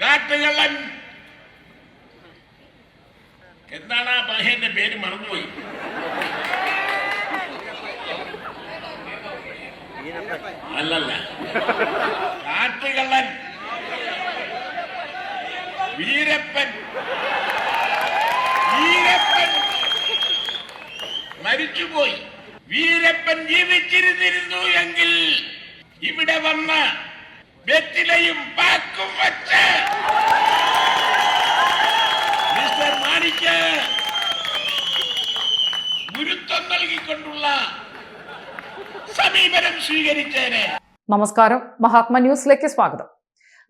കാട്ടുകള്ളൻ. എന്താണ് ആ പഹേന്റെ പേര് മറന്നുപോയി? അല്ലല്ല. കാട്ടുകള്ളൻ. വീരപ്പൻ. വീരപ്പൻ. മരിച്ചുപോയി. വീരപ്പൻ ജീവിച്ചിരുന്നിരുന്നു എങ്കിൽ ഇവിടെ വന്ന് വെറ്റിലയും പാക്കും വച്ച്. മിസ്റ്റർ മാണിക്ക് ഗുരുത്വം നൽകിക്കൊണ്ടുള്ള സമീപനം സ്വീകരിച്ചേനെ. നമസ്കാരം. മഹാത്മ ന്യൂസിലേക്ക് സ്വാഗതം.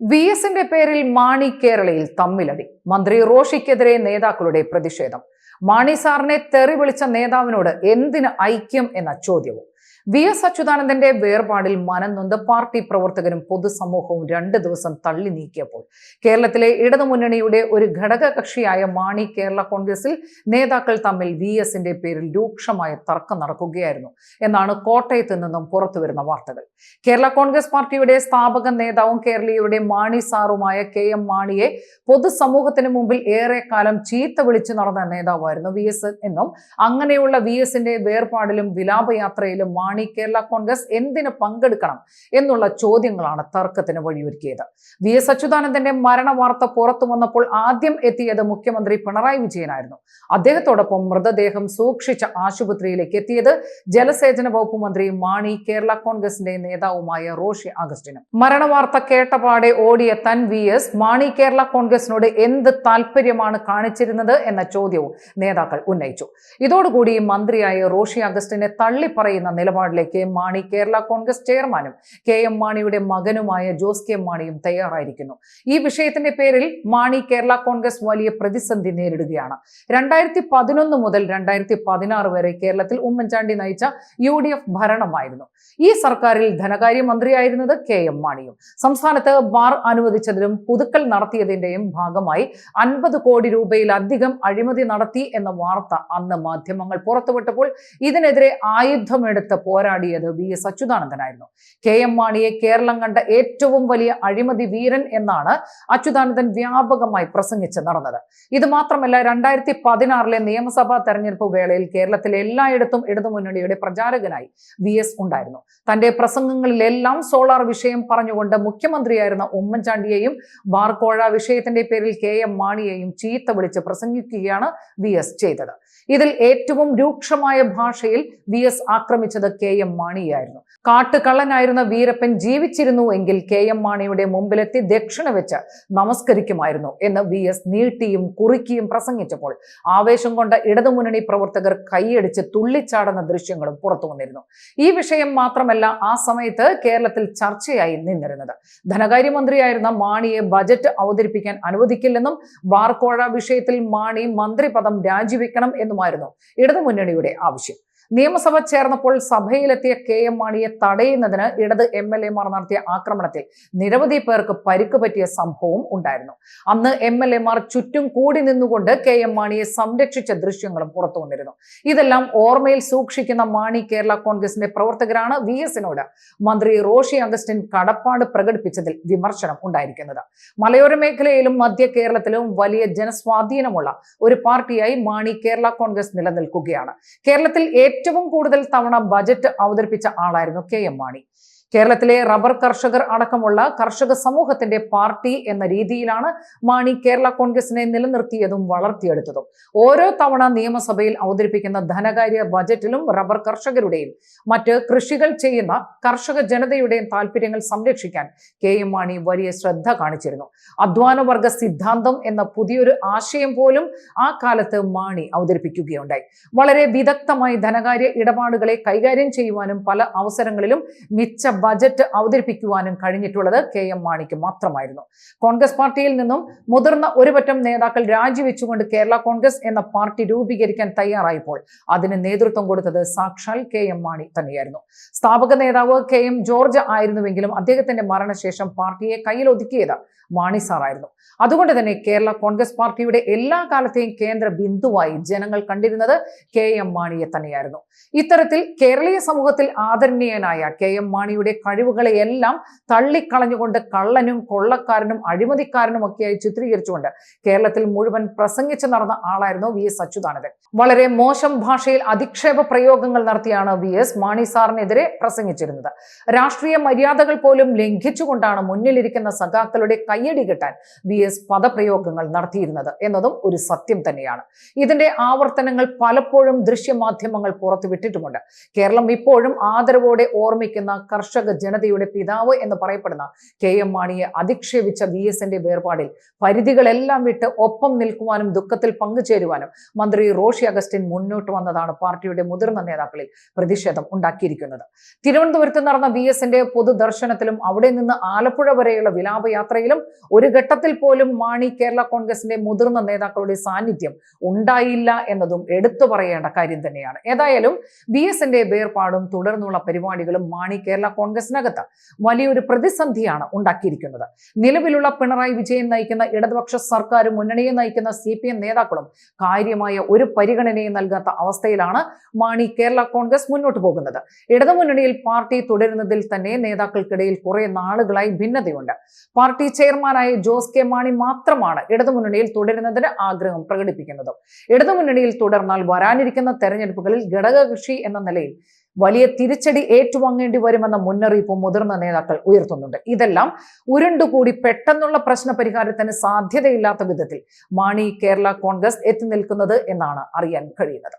വി എസിന്റെ പേരിൽ മാണി കേരളയിൽ തമ്മിലടി. മന്ത്രി റോഷിക്കെതിരെ നേതാക്കളുടെ പ്രതിഷേധം. മാണി സാറിനെ തെറി വിളിച്ച നേതാവിനോട് എന്തിന് ഐക്യം എന്ന ചോദ്യവും. വി എസ് അച്യുതാനന്ദന്റെ വേർപാടിൽ മനംനൊന്ത് പാർട്ടി പ്രവർത്തകരും പൊതുസമൂഹവും രണ്ട് ദിവസം തള്ളി നീക്കിയപ്പോൾ. കേരളത്തിലെ ഇടതുമുന്നണിയുടെ ഒരു ഘടക കക്ഷിയായ മാണി കേരള കോൺഗ്രസിൽ നേതാക്കൾ തമ്മിൽ വി എസിന്റെ പേരിൽ രൂക്ഷമായ തർക്കം നടക്കുകയായിരുന്നു. എന്നാണ് കോട്ടയത്ത് നിന്നും പുറത്തുവരുന്ന വാർത്തകൾ. കേരള കോൺഗ്രസ് പാർട്ടിയുടെ സ്ഥാപക നേതാവും കേരളീയരുടെ മാണി സാറുമായ കെ എം മാണിയെ പൊതുസമൂഹത്തിന് മുമ്പിൽ ഏറെക്കാലം ചീത്ത വിളിച്ചു നടന്ന നേതാവായിരുന്നു വി എസ് എന്നും അങ്ങനെയുള്ള വി എസിന്റെ വേർപാടിലും വിലാപയാത്രയിലും മാണി കേരള കോൺഗ്രസ് എന്തിന് പങ്കെടുക്കണം എന്നുള്ള ചോദ്യങ്ങളാണ് തർക്കത്തിന് വഴിയൊരുക്കിയത്. വി എസ് അച്യുതാനന്ദന്റെ മരണ വാർത്ത പുറത്തു വന്നപ്പോൾ ആദ്യം എത്തിയത് മുഖ്യമന്ത്രി പിണറായി വിജയനായിരുന്നു. അദ്ദേഹത്തോടൊപ്പം മൃതദേഹം സൂക്ഷിച്ച ആശുപത്രിയിലേക്ക് എത്തിയത് ജലസേചന വകുപ്പ് മന്ത്രി മാണി കേരള കോൺഗ്രസിന്റെ നേതാവുമായ റോഷി അഗസ്റ്റിനും. മരണവാർത്ത കേട്ടപാടെ ഓടിയ തൻ വി എസ് മാണി കേരള കോൺഗ്രസിനോട് എന്ത് താല്പര്യമാണ് കാണിച്ചിരുന്നത്? എന്ന ചോദ്യവും നേതാക്കൾ ഉന്നയിച്ചു. ഇതോടുകൂടി മന്ത്രിയായ റോഷി അഗസ്റ്റിനെ തള്ളിപ്പറയുന്ന നിലപാടിലേക്ക് മാണി കേരള കോൺഗ്രസ് ചെയർമാനും കെ എം മാണിയുടെ മകനുമായ ജോസ് കെ മാണിയും തയ്യാറായിരിക്കുന്നു. ഈ വിഷയത്തിന്റെ പേരിൽ മാണി കേരള കോൺഗ്രസ് വലിയ പ്രതിസന്ധി നേരിടുകയാണ്. രണ്ടായിരത്തി പതിനൊന്ന് മുതൽ രണ്ടായിരത്തി പതിനാറ് വരെ കേരളത്തിൽ ഉമ്മൻചാണ്ടി നയിച്ച യു ഡി എഫ് ഭരണമായിരുന്നു. ഈ സർക്കാരിൽ ധനകാര്യമന്ത്രിയായിരുന്നത് കെ എം മാണിയും. സംസ്ഥാനത്ത് ബാർ അനുവദിച്ചതിലും പുതുക്കൽ നടത്തിയതിന്റെയും ഭാഗമായി അൻപത് കോടി രൂപയിലധികം അഴിമതി നടത്തി എന്ന വാർത്ത അന്ന് മാധ്യമങ്ങൾ പുറത്തുവിട്ടപ്പോൾ ഇതിനെതിരെ ആയുധമെടുത്ത് പോരാടിയത് വി എസ് അച്യുതാനന്ദനായിരുന്നു. കെ എം മാണിയെ കേരളം കണ്ട ഏറ്റവും വലിയ അഴിമതി വീരൻ എന്നാണ് അച്യുതാനന്ദൻ വ്യാപകമായി പ്രസംഗിച്ച് നടന്നത്. ഇത് മാത്രമല്ല രണ്ടായിരത്തി പതിനാറിലെ നിയമസഭാ തെരഞ്ഞെടുപ്പ് വേളയിൽ കേരളത്തിലെ എല്ലായിടത്തും ഇടതുമുന്നണിയുടെ പ്രചാരകനായി വി എസ് ഉണ്ടായിരുന്നു. തന്റെ പ്രസംഗങ്ങളിലെല്ലാം സോളാർ വിഷയം പറഞ്ഞുകൊണ്ട് മുഖ്യമന്ത്രിയായിരുന്ന ഉമ്മൻചാണ്ടിയെയും ബാർക്കോഴ വിഷയത്തിന്റെ പേരിൽ കെ എം മാണിയെയും ചീത്ത വിളിച്ച് പ്രസംഗിക്കുകയാണ് വി എസ് ചെയ്തത്. ഇതിൽ ഏറ്റവും രൂക്ഷമായ ഭാഷയിൽ വി എസ് ആക്രമിച്ചത് കെ എം മാണിയായിരുന്നു. കാട്ടുകള്ളനായിരുന്ന വീരപ്പൻ ജീവിച്ചിരുന്നു എങ്കിൽ കെ എം മാണിയുടെ മുമ്പിലെത്തി ദക്ഷിണ വെച്ച് നമസ്കരിക്കുമായിരുന്നു എന്ന് വി എസ് നീട്ടിയും കുറുക്കിയും പ്രസംഗിച്ചപ്പോൾ ആവേശം കൊണ്ട ഇടതുമുന്നണി പ്രവർത്തകർ കൈയടിച്ച് തുള്ളിച്ചാടുന്ന ദൃശ്യങ്ങളും പുറത്തു വന്നിരുന്നു. ഈ വിഷയം മാത്രമല്ല ആ സമയത്ത് കേരളത്തിൽ ചർച്ചയായി നിന്നിരുന്നത്. ധനകാര്യമന്ത്രിയായിരുന്ന മാണിയെ ബജറ്റ് അവതരിപ്പിക്കാൻ അനുവദിക്കില്ലെന്നും ബാർക്കോഴ വിഷയത്തിൽ മാണി മന്ത്രിപദം രാജിവെക്കണം എന്നുമായിരുന്നു ഇടതുമുന്നണിയുടെ ആവശ്യം. നിയമസഭ ചേർന്നപ്പോൾ സഭയിലെത്തിയ കെ എം മാണിയെ തടയുന്നതിന് ഇടത് എം എൽ എമാർ നടത്തിയ ആക്രമണത്തിൽ നിരവധി പേർക്ക് പരിക്ക് പറ്റിയ സംഭവവും ഉണ്ടായിരുന്നു. അന്ന് എം എൽ എമാർ ചുറ്റും കൂടി നിന്നുകൊണ്ട് കെ എം മാണിയെ സംരക്ഷിച്ച ദൃശ്യങ്ങളും പുറത്തു വന്നിരുന്നു. ഇതെല്ലാം ഓർമ്മയിൽ സൂക്ഷിക്കുന്ന മാണി കേരള കോൺഗ്രസിന്റെ പ്രവർത്തകരാണ് വി എസിനോട് മന്ത്രി റോഷി അഗസ്റ്റിൻ കടപ്പാട് പ്രകടിപ്പിച്ചതിൽ വിമർശനം ഉണ്ടായിരിക്കുന്നത്. മലയോര മേഖലയിലും മധ്യ കേരളത്തിലും വലിയ ജനസ്വാധീനമുള്ള ഒരു പാർട്ടിയായി മാണി കേരള കോൺഗ്രസ് നിലനിൽക്കുകയാണ്. കേരളത്തിൽ ഏറ്റവും കൂടുതൽ തവണ ബജറ്റ് അവതരിപ്പിച്ച ആളായിരുന്നു കെ എം മാണി. കേരളത്തിലെ റബ്ബർ കർഷകർ അടക്കമുള്ള കർഷക സമൂഹത്തിന്റെ പാർട്ടി എന്ന രീതിയിലാണ് മാണി കേരള കോൺഗ്രസിനെ നിലനിർത്തിയതും വളർത്തിയെടുത്തതും. ഓരോ തവണ നിയമസഭയിൽ അവതരിപ്പിക്കുന്ന ധനകാര്യ ബജറ്റിലും റബ്ബർ കർഷകരുടെയും മറ്റ് കൃഷികൾ ചെയ്യുന്ന കർഷക ജനതയുടെയും താല്പര്യങ്ങൾ സംരക്ഷിക്കാൻ കെ എം മാണി വലിയ ശ്രദ്ധ കാണിച്ചിരുന്നു. അധ്വാനവർഗ സിദ്ധാന്തം എന്ന പുതിയൊരു ആശയം പോലും ആ കാലത്ത് മാണി അവതരിപ്പിക്കുകയുണ്ടായി. വളരെ വിദഗ്ധമായി ധനകാര്യ ഇടപാടുകളെ കൈകാര്യം ചെയ്യുവാനും പല അവസരങ്ങളിലും മിച്ച ബജറ്റ് അവതരിപ്പിക്കുവാനും കഴിഞ്ഞിട്ടുള്ളത് കെ എം മാണിക്ക് മാത്രമായിരുന്നു. കോൺഗ്രസ് പാർട്ടിയിൽ നിന്നും മുതിർന്ന ഒരുപറ്റം നേതാക്കൾ രാജിവെച്ചുകൊണ്ട് കേരള കോൺഗ്രസ് എന്ന പാർട്ടി രൂപീകരിക്കാൻ തയ്യാറായപ്പോൾ അതിന് നേതൃത്വം കൊടുത്തത് സാക്ഷാൽ കെ എം മാണി തന്നെയായിരുന്നു. സ്ഥാപക നേതാവ് കെ എം ജോർജ് ആയിരുന്നുവെങ്കിലും അദ്ദേഹത്തിന്റെ മരണശേഷം പാർട്ടിയെ കയ്യിലൊതുക്കിയത് മാണി സാറായിരുന്നു. അതുകൊണ്ട് തന്നെ കേരള കോൺഗ്രസ് പാർട്ടിയുടെ എല്ലാ കാലത്തെയും കേന്ദ്ര ബിന്ദുവായി ജനങ്ങൾ കണ്ടിരുന്നത് കെ എം മാണിയെ തന്നെയായിരുന്നു. ഇത്തരത്തിൽ കേരളീയ സമൂഹത്തിൽ ആദരണീയനായ കെ എം മാണിയുടെ മാണിയുടെ കഴിവുകളെയെല്ലാം തള്ളിക്കളഞ്ഞുകൊണ്ട് കള്ളനും കൊള്ളക്കാരനും അഴിമതിക്കാരനും ഒക്കെയായി ചിത്രീകരിച്ചുകൊണ്ട് കേരളത്തിൽ മുഴുവൻ പ്രസംഗിച്ചു നടന്ന ആളായിരുന്നു വി എസ് അച്യുതാനന്ദൻ. വളരെ മോശം ഭാഷയിൽ അധിക്ഷേപ പ്രയോഗങ്ങൾ നടത്തിയാണ് വി എസ് മാണി സാറിനെതിരെ പ്രസംഗിച്ചിരുന്നത്. രാഷ്ട്രീയ മര്യാദകൾ പോലും ലംഘിച്ചുകൊണ്ടാണ് മുന്നിലിരിക്കുന്ന സഖാക്കളുടെ കയ്യടി കിട്ടാൻ വി എസ് പദപ്രയോഗങ്ങൾ നടത്തിയിരുന്നത് എന്നതും ഒരു സത്യം തന്നെയാണ്. ഇതിന്റെ ആവർത്തനങ്ങൾ പലപ്പോഴും ദൃശ്യമാധ്യമങ്ങൾ പുറത്തുവിട്ടിട്ടുമുണ്ട്. കേരളം ഇപ്പോഴും ആദരവോടെ ഓർമ്മിക്കുന്ന കർഷക ജനതയുടെ പിതാവ് എന്ന് പറയപ്പെടുന്ന കെ എം മാണിയെ അധിക്ഷേപിച്ച വി എസിന്റെ വേർപാടിൽ പരിധികളെല്ലാം വിട്ട് ഒപ്പം നിൽക്കുവാനും ദുഃഖത്തിൽ പങ്കുചേരുവാനും മന്ത്രി റോഷി അഗസ്റ്റിൻ മുന്നോട്ട് വന്നതാണ് പാർട്ടിയുടെ മുതിർന്ന നേതാക്കളിൽ പ്രതിഷേധം ഉണ്ടാക്കിയിരിക്കുന്നത്. തിരുവനന്തപുരത്ത് നടന്ന വി എസിന്റെ പൊതുദർശനത്തിലും അവിടെ നിന്ന് ആലപ്പുഴ വരെയുള്ള വിലാപയാത്രയിലും ഒരു ഘട്ടത്തിൽ പോലും മാണി കേരള കോൺഗ്രസിന്റെ മുതിർന്ന നേതാക്കളുടെ സാന്നിധ്യം ഉണ്ടായില്ല എന്നതും എടുത്തു പറയേണ്ട കാര്യം തന്നെയാണ്. ഏതായാലും വി എസിന്റെ വേർപാടും തുടർന്നുള്ള പരിപാടികളും മാണി കേരള കോൺഗ്രസിനകത്ത് വലിയൊരു പ്രതിസന്ധിയാണ് ഉണ്ടാക്കിയിരിക്കുന്നത്. നിലവിലുള്ള പിണറായി വിജയൻ നയിക്കുന്ന ഇടതുപക്ഷ സർക്കാരും മുന്നണിയെ നയിക്കുന്ന സി പി എം നേതാക്കളും കാര്യമായ ഒരു പരിഗണനയും നൽകാത്ത അവസ്ഥയിലാണ് മാണി കേരള കോൺഗ്രസ് മുന്നോട്ട് പോകുന്നത്. ഇടതുമുന്നണിയിൽ പാർട്ടി തുടരുന്നതിൽ തന്നെ നേതാക്കൾക്കിടയിൽ കുറെ നാളുകളായി ഭിന്നതയുണ്ട്. പാർട്ടി ചെയർമാനായ ജോസ് കെ മാണി മാത്രമാണ് ഇടതുമുന്നണിയിൽ തുടരുന്നതിന് ആഗ്രഹം പ്രകടിപ്പിക്കുന്നത്. ഇടതുമുന്നണിയിൽ തുടർന്നാൽ വരാനിരിക്കുന്ന തെരഞ്ഞെടുപ്പുകളിൽ ഘടകകക്ഷി എന്ന നിലയിൽ വലിയ തിരിച്ചടി ഏറ്റുവാങ്ങേണ്ടി വരുമെന്ന മുന്നറിയിപ്പ് മുതിർന്ന നേതാക്കൾ ഉയർത്തുന്നുണ്ട്. ഇതെല്ലാം ഉരുണ്ടുകൂടി പെട്ടെന്നുള്ള പ്രശ്ന പരിഹാരത്തിന് സാധ്യതയില്ലാത്ത വിധത്തിൽ മാണി കേരള കോൺഗ്രസ് എത്തി നിൽക്കുന്നത് എന്നാണ് അറിയാൻ കഴിയുന്നത്.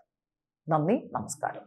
നന്ദി നമസ്കാരം.